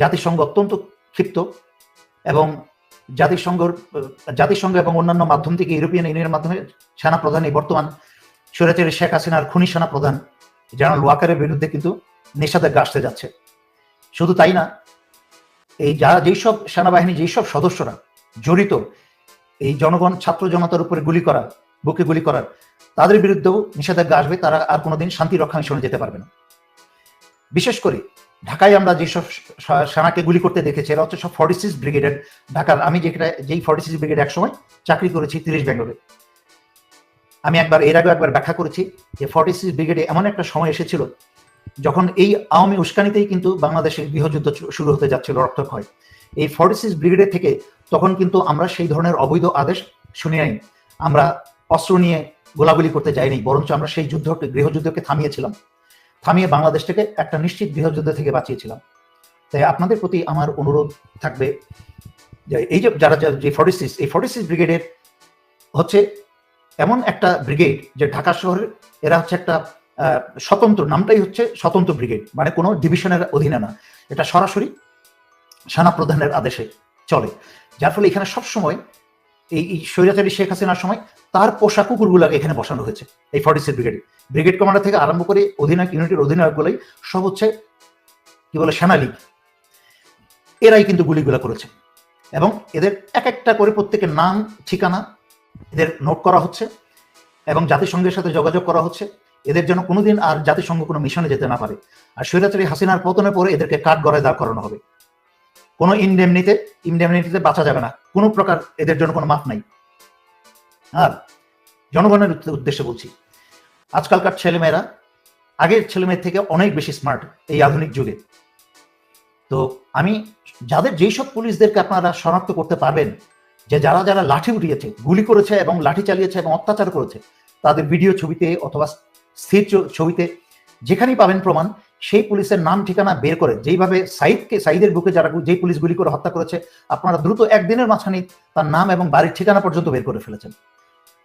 জাতিসংঘ অত্যন্ত ক্ষিপ্ত এবং জাতিসংঘ জাতিসংঘ এবং অন্যান্য মাধ্যম থেকে ইউরোপিয়ান ইউনিয়নের মাধ্যমে সেনা প্রধান এই বর্তমান স্বৈরাচারী শেখ হাসিনার খুনি সেনা প্রধান জেনারেল ওয়াকারের বিরুদ্ধে কিন্তু নিষেধাজ্ঞা আসতে যাচ্ছে। শুধু তাই না, এই যারা যেসব সেনাবাহিনী যেসব সদস্যরা জড়িত এই জনগণ, ছাত্র জনতার উপরে গুলি করা, বুকে গুলি করার, তাদের বিরুদ্ধেও নিষেধাজ্ঞা আসবে, তারা আর কোনোদিন শান্তি রক্ষা মিশনে যেতে পারবে না। বিশেষ করে ঢাকায় আমরা যেসব সেনাকে গুলি করতে দেখেছি, এরা হচ্ছে সব ফর্টি সিক্স ব্রিগেডের ঢাকার। আমি যেটা, যেই ফর্টি সিক্স ব্রিগেড একসময় চাকরি করেছি তিরিশ ব্যাঙ্গলোরে। আমি একবার, এর আগে একবার ব্যাখ্যা করেছি যে ফর্টি সিক্স ব্রিগেডে এমন একটা সময় এসেছিল যখন এই আওয়ামী উস্কানিতেই কিন্তু বাংলাদেশের গৃহযুদ্ধ শুরু হতে যাচ্ছিল, রক্তক্ষয়। এই ফর্টি সিক্স ব্রিগেডের থেকে তখন কিন্তু আমরা সেই ধরনের অবৈধ আদেশ শুনি নাই। আমরা অস্ত্র নিয়ে গোলাগুলি করতে যাইনি, বরঞ্চ আমরা সেই যুদ্ধ, গৃহযুদ্ধকে থামিয়েছিলাম। থামিয়ে বাংলাদেশ থেকে একটা নিশ্চিত গৃহযুদ্ধ থেকে বাঁচিয়েছিলাম। তাই আপনাদের প্রতি আমার অনুরোধ থাকবে যে এই যে যারা যে ফর্টি এই ফর্টি ব্রিগেডের হচ্ছে এমন একটা ব্রিগেড যে ঢাকা শহরে এরা হচ্ছে একটা স্বতন্ত্র, নামটাই হচ্ছে স্বতন্ত্র ব্রিগেড মানে কোনো ডিভিশনের অধীনে না। এটা সরাসরি সেনা প্রধানের আদেশে চলে। যার ফলে এখানে সবসময় এই স্বৈরাচারী শেখ হাসিনার সময় তার পোষা কুকুরগুলোকে এখানে বসানো হয়েছে, এই ফর্টি সিক্স ব্রিগেডে। ব্রিগেড কমান্ডার থেকে আরম্ভ করে অধিনায়ক, ইউনিটের অধিনায়কগুলোই সব হচ্ছে কি বলে সেনা লীগ এরাই কিন্তু গুলিগুলা করেছে। এবং এদের এক একটা করে প্রত্যেকের নাম, ঠিকানা এদের নোট করা হচ্ছে এবং জাতিসংঘের সাথে যোগাযোগ করা হচ্ছে। এদের যেন কোনোদিন আর জাতিসংঘ কোনো মিশনে যেতে না পারে। আর স্বৈরাচারী হাসিনার পতনের পরে এদেরকে কাঠ গড়ায় দাঁড় করানো হবে। কোনো ইনডেমনিতে ইনডেমনিটিতে বাঁচা যাবে না। কোনো প্রকার এদের জন্য কোনো মাপ নাই। আর জনগণের উদ্দেশ্যে বলছি, আজকালকার ছেলেমেয়েরা, আগের ছেলেমেয়ের থেকে অনেক বেশি স্মার্ট এই আধুনিক যুগে। তো আমি যাদের যেই সব পুলিশদেরকে আপনারা শনাক্ত করতে পারবেন, যে যারা যারা লাঠি উঠিয়েছে, গুলি করেছে এবং লাঠি চালিয়েছে এবং অত্যাচার করেছে, তাদের ভিডিও ছবিতে অথবা স্থির ছবিতে যেখানেই পাবেন প্রমাণ সেই পুলিশের নাম ঠিকানা বের করে যেইভাবে সাইদকে, সাইদের বুকে যারা যেই পুলিশ গুলি করে হত্যা করেছে, আপনারা দ্রুত একদিনের মাঝখানে তার নাম এবং বাড়ির ঠিকানা পর্যন্ত বের করে ফেলেছেন।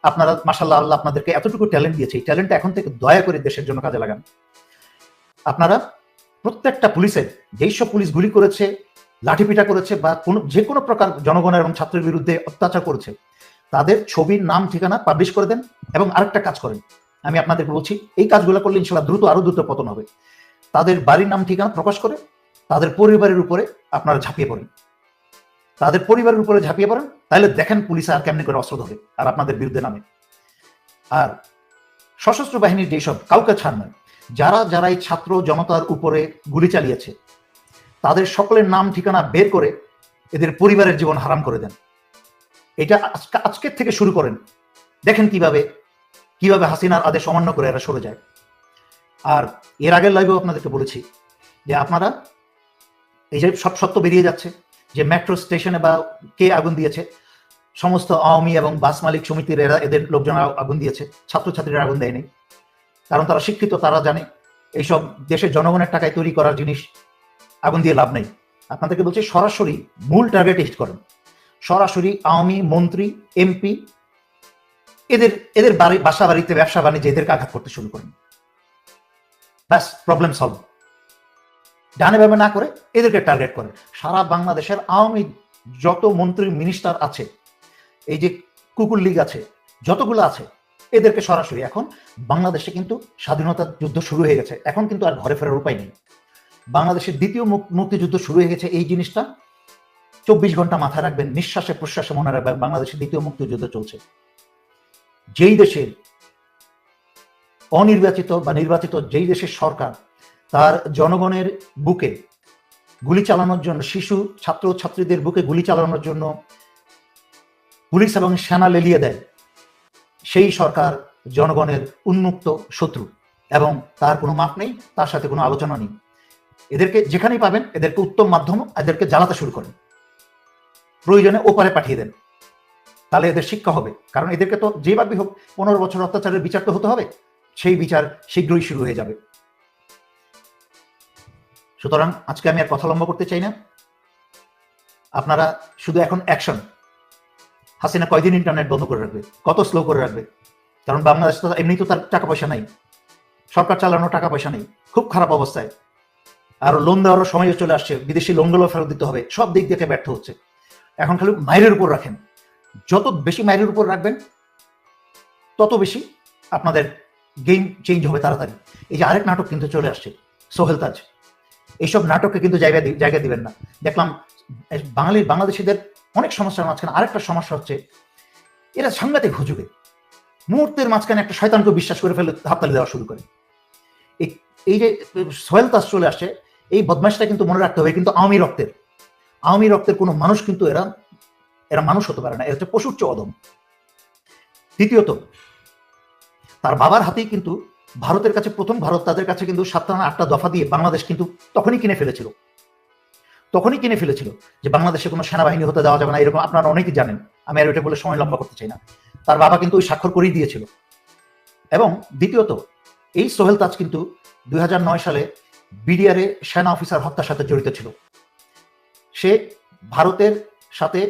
আপনারা মাসাল্লাহ আল্লাহ আপনাদেরকে এতটুকু ট্যালেন্ট দিয়েছে, এই ট্যালেন্টটা এখন থেকে দয়া করে দেশের জন্য কাজে লাগান। আপনারা প্রত্যেকটা পুলিশের যেই সব পুলিশ গুলি করেছে, লাঠিপিটা করেছে বা কোনো, যে কোনো প্রকার জনগণের এবং ছাত্রের বিরুদ্ধে অত্যাচার করেছে, তাদের ছবির নাম ঠিকানা পাবলিশ করে দেন এবং আরেকটা কাজ করেন। আমি আপনাদেরকে বলছি, এই কাজগুলো করলে ইনশাল্লাহ দ্রুত আরও দ্রুত পতন হবে। তাদের বাড়ির নাম ঠিকানা প্রকাশ করে তাদের পরিবারের উপরে আপনারা ঝাঁপিয়ে পড়েন। তাদের পরিবারের উপরে ঝাঁপিয়ে পড়েন, তাহলে দেখেন পুলিশ আর কেমনি করে অস্ত্র ধরে আর আপনাদের বিরুদ্ধে নামে। আর সশস্ত্র বাহিনীর যেসব কাউকে ছাড় নয়, যারা যারাই ছাত্র জনতার উপরে গুলি চালিয়েছে, তাদের সকলের নাম ঠিকানা বের করে এদের পরিবারের জীবন হারাম করে দেন। এটা আজকে, আজকের থেকে শুরু করেন। দেখেন কীভাবে কীভাবে হাসিনার আদেশ অমান্য করে এরা সরে যায়। আর এর আগের লাইভেও আপনাদেরকে বলেছি যে আপনারা এই যে সব সত্য বেরিয়ে যাচ্ছে, যে মেট্রো স্টেশনে বা কে আগুন দিয়েছে, সমস্ত আওয়ামী এবং বাস মালিক সমিতির এরা, এদের লোকজন আগুন দিয়েছে, ছাত্রছাত্রীরা আগুন দেয়নি। কারণ তারা শিক্ষিত, তারা জানে এইসব দেশের জনগণের টাকায় তৈরি করার জিনিস, আগুন দিয়ে লাভ নেই। আপনাদেরকে বলছি, সরাসরি মূল টার্গেট হিট করেন। সরাসরি আওয়ামী, মন্ত্রী, এমপি, এদের এদের বাড়ি, বাসা বাড়িতে, ব্যবসা বাণিজ্যে এদেরকে আঘাত করতে শুরু করেন। ব্যাস প্রবলেম সলভ ডানে ভাবে না করে এদেরকে টার্গেট করে। সারা বাংলাদেশের আওয়ামী যত মন্ত্রী মিনিস্টার আছে, এই যে কুকুর লীগ আছে, যতগুলো আছে, এদেরকে সরাসরি এখন বাংলাদেশে কিন্তু স্বাধীনতা যুদ্ধ শুরু হয়ে গেছে। এখন কিন্তু আর ঘরে ফেরার উপায় নেই। বাংলাদেশের দ্বিতীয় মুক্তিযুদ্ধ শুরু হয়ে গেছে এই জিনিসটা চব্বিশ ঘণ্টা মাথায় রাখবেন, নিঃশ্বাসে প্রশ্বাসে মনে রাখবেন, বাংলাদেশের দ্বিতীয় মুক্তিযুদ্ধ চলছে। যেই দেশের অনির্বাচিত বা নির্বাচিত যেই দেশের সরকার, তার জনগণের বুকে গুলি চালানোর জন্য, শিশু, ছাত্র, ছাত্রীদের বুকে গুলি চালানোর জন্য পুলিশ এবং সেনা লেলিয়ে দেয়, সেই সরকার জনগণের উন্মুক্ত শত্রু এবং তার কোনো মাপ নেই, তার সাথে কোনো আলোচনা নেই। এদেরকে যেখানেই পাবেন, এদেরকে উত্তম মাধ্যম এদেরকে জ্বালাতে শুরু করেন। প্রয়োজনে ওপারে পাঠিয়ে দেন। তাহলে এদের শিক্ষা হবে। কারণ এদেরকে তো যেভাবে হোক, পনেরো বছর অত্যাচারের বিচার তো হতে হবে। সেই বিচার শীঘ্রই শুরু হয়ে যাবে। সুতরাং আজকে আমি আর কথা লম্বা করতে চাই না। আপনারা শুধু এখন অ্যাকশন হাসিনা কয়দিন ইন্টারনেট বন্ধ করে রাখবে? কত স্লো করে রাখবে? কারণ বাংলাদেশ তো এমনি তো তার টাকা পয়সা নাই। সরকার চালানোর টাকা পয়সা নেই। খুব খারাপ অবস্থায়। আর লোন দেওয়ারও সময়ও চলে আসছে। বিদেশি লোনগুলো ফেরত দিতে হবে। সব দিক থেকে ব্যর্থ হচ্ছে। এখন খালি মাইরের উপর রাখেন। যত বেশি মাইরের উপর রাখবেন, তত বেশি আপনাদের গেম চেঞ্জ হবে তাড়াতাড়ি। এই যে আরেক নাটক কিন্তু চলে আসছে, সোহেল তাজ। এইসব নাটককে কিন্তু জায়গা জায়গা দিবেন না। দেখলাম বাঙালি, বাংলাদেশিদের অনেক সমস্যার মাঝখানে আরেকটা সমস্যা হচ্ছে, এরা সাংঘাতিক হুজুগে। মুহূর্তের মাঝখানে একটা শয়তানকে বিশ্বাস করে ফেলে হাততালি দেওয়া শুরু করে। এই- যে, সোহেল তাজ চলে আসছে, এই বদমাশটা কিন্তু মনে রাখতে হবে কিন্তু আওয়ামী রক্তের। আওয়ামী রক্তের কোনো মানুষ কিন্তু এরা এরা মানুষ হতে পারে না, এরা হচ্ছে পশুর চেয়ে অদম। দ্বিতীয়ত তার বাবার হাতেই কিন্তু ভারতের কাছে প্রথম ভারত, তাদের কাছে কিন্তু সাতটা না আটটা দফা দিয়ে বাংলাদেশ কিন্তু তখনই কিনে ফেলেছিল। তখনই কিনে ফেলেছিল যে বাংলাদেশে কোনো সেনাবাহিনী হতে দেওয়া যাবে না, এরকম আপনারা অনেকেই জানেন। আমি আর ওইটা বলে সময় লম্বা করতে চাই না। তার বাবা কিন্তু ওই স্বাক্ষর করেই দিয়েছিল। এবং দ্বিতীয়ত, এই সোহেল তাজ কিন্তু দুই হাজার নয় সালে বিডিআরে সেনা অফিসার হত্যার সাথে জড়িত ছিল। সে ভারতের সাথে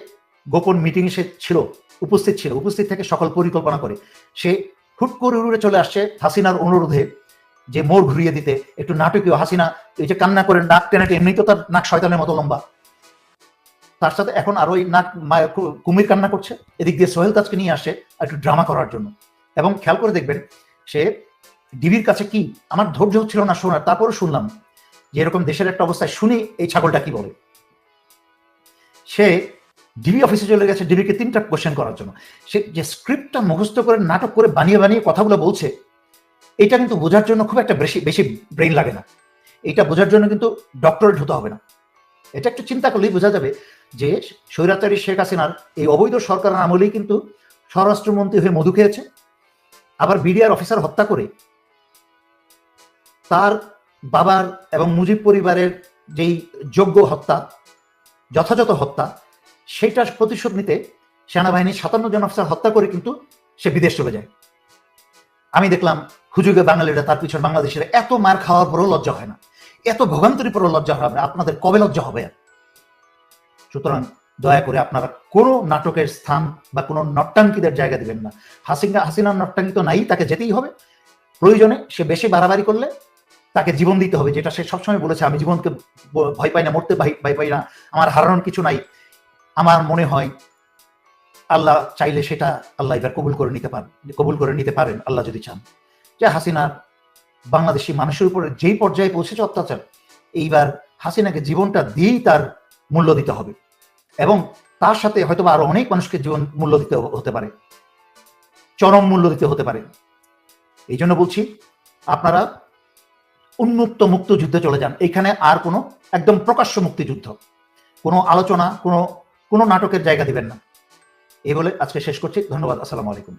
গোপন মিটিং সে ছিল, উপস্থিত ছিল, উপস্থিত থেকে সকল পরিকল্পনা করে সে হুট করে উড়ে চলে আসছে হাসিনার অনুরোধে যে মোড় ঘুরিয়ে দিতে। একটু নাটকীয়, হাসিনা, এই যে কান্না করে নাক টেনে এমনি তো তার নাক শয়তানের মতো লম্বা। তার সাথে এখন আরও ওই নাক কুমির কান্না করছে। এদিক দিয়ে সোহেল তাজকে নিয়ে আসে একটু ড্রামা করার জন্য। এবং খেয়াল করে দেখবেন, সে ডিবির কাছে কি, আমার ধৈর্য হচ্ছিল না শোনার। তারপরে শুনলাম যে এরকম দেশের একটা অবস্থায় শুনি এই ছাগলটা কি বলে। সে ডিবি অফিসে চলে গেছে, ডিবিকে তিনটা কোশ্চেন করার জন্য। সে যে স্ক্রিপ্টটা মুখস্থ করে, নাটক করে, বানিয়ে বানিয়ে কথাগুলো বলছে, এটা কিন্তু বোঝার জন্য খুব একটা বেশি বেশি ব্রেন লাগে না। এটা বোঝার জন্য কিন্তু ডক্টরেট হতে হবে না। এটা একটু চিন্তা করলেই বোঝা যাবে যে স্বৈরাচারী শেখ হাসিনার এই অবৈধ সরকারের আমলেই কিন্তু স্বরাষ্ট্রমন্ত্রী হয়ে মধু খেয়েছে, আবার বিডিআর অফিসার হত্যা করে তার বাবার এবং মুজিব পরিবারের যেই যোগ্য হত্যা, যথাযথ হত্যা সেটার প্রতিশোধ নিতে সেনাবাহিনীর সাতান্ন জন অফিসার হত্যা করে কিন্তু সে বিদেশ চলে যায়। আমি দেখলাম হুজুগে বাঙালিরা তার পিছনে বাংলাদেশের এত মার খাওয়ার পরেও লজ্জা হয় না। এত ভোগান্তরী পরেও লজ্জা হবে আপনাদের কবে লজ্জা হবে? সুতরাং দয়া করে আপনারা কোনো নাটকের স্থান বা কোনো নট্টাঙ্কিদের জায়গা দিবেন না। হাসিনা হাসিনার নট্টাঙ্কি তো নাই, তাকে যেতেই হবে। প্রয়োজনে সে বেশি বাড়াবাড়ি করলে তাকে জীবন দিতে হবে, যেটা সে সবসময় বলেছে, আমি জীবনকে ভয় পাই না, মরতে ভয় পাই না, আমার হারানোর কিছু নাই। আমার মনে হয় আল্লাহ চাইলে সেটা আল্লাহ এবার কবুল করে নিতে পারেন কবুল করে নিতে পারেন, আল্লাহ যদি চান। যে হাসিনা বাংলাদেশি মানুষের উপরে যেই পর্যায়ে পৌঁছেছে অত্যাচার, এইবার হাসিনাকে জীবনটা দিয়েই তার মূল্য দিতে হবে। এবং তার সাথে হয়তো আরও অনেক মানুষকে জীবন মূল্য দিতে হতে পারে, চরম মূল্য দিতে হতে পারে। এই জন্য বলছি, আপনারা উন্মুক্ত মুক্ত যুদ্ধে চলে যান। এখানে আর কোনো একদম প্রকাশ্য মুক্তিযুদ্ধ, কোনো আলোচনা, কোনো কোনো নাটকের জায়গা দিবেন না। এই বলে আজকে শেষ করছি। ধন্যবাদ। আসসালামু আলাইকুম।